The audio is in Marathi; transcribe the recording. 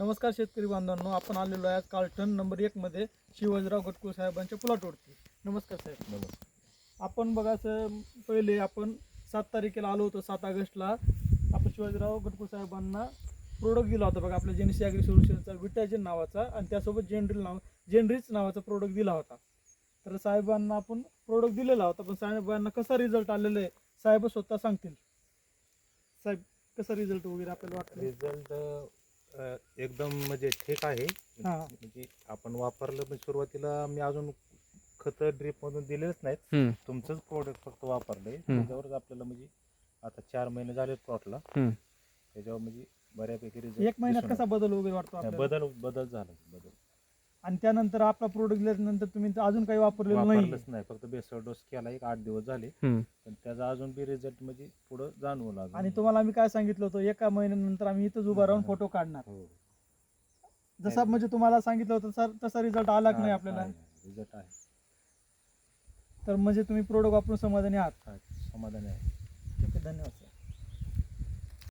नमस्कार शेतकरी बांधवांनो आपण आलेलो आहे कार्टन नंबर एक मध्ये शिवाजीराव गटकुळ साहेबांच्या प्लॉटवरती. नमस्कार साहेब नमस्कार. आपण बघा सर पहिले आपण सात तारखेला आलो होतो सात ऑगस्टला. आपण शिवाजीराव गटकुळ साहेबांना प्रोडक्ट दिला होता बघा आपल्या जेनिसी ॲग्री सोल्युशनचा विटाजिन नावाचा आणि त्यासोबत जेनरिल नाव जेनरिच नावाचा प्रोडक्ट दिला होता. तर साहेबांना आपण प्रोडक्ट दिलेला होता पण साहेबांना कसा रिझल्ट आलेला आहे साहेब स्वतः सांगतील. साहेब कसा रिझल्ट वगैरे आपल्याला वाटतं रिझल्ट एकदम म्हणजे ठीक आहे हा. म्हणजे आपण वापरलं पण सुरुवातीला मी अजून खत ड्रीप मधून दिलेच नाहीत हम्म. तुमचंच प्रोडक्ट फक्त वापरलंय. त्याच्यावरच आपल्याला म्हणजे आता चार महिने झाले प्लॉटला हम्म. त्याच्यावर म्हणजे बऱ्यापैकी रिझल्ट एक महिन्यात कसा बदल वगैरे वाटतो आपल्याला? बदल बदल झाला बदल आणि त्यानंतर आपला प्रोडक्ट दिल्यानंतर तुम्ही तर अजून काही वापरलेलं नाही वापरलंच नाही. फक्त बेसळ डोस केला एक आठ दिवस झाले. हम्म. पण त्याचा अजून बी रिझल्ट म्हणजे पुढं जाणवू लागला आणि तुम्हाला आम्ही काय सांगितलं होतं एका महिन्यानंतर आम्ही इथंच उभा राहून फोटो काढणार. हो. जसा म्हणजे तुम्हाला सांगितलं होतं सर तसा रिझल्ट आला की नाही आपल्याला? रिझल्ट आहे. तर म्हणजे तुम्ही प्रोडक्ट वापरून समाधानी आहात. समाधानी आहे ठीक आहे धन्यवाद सर.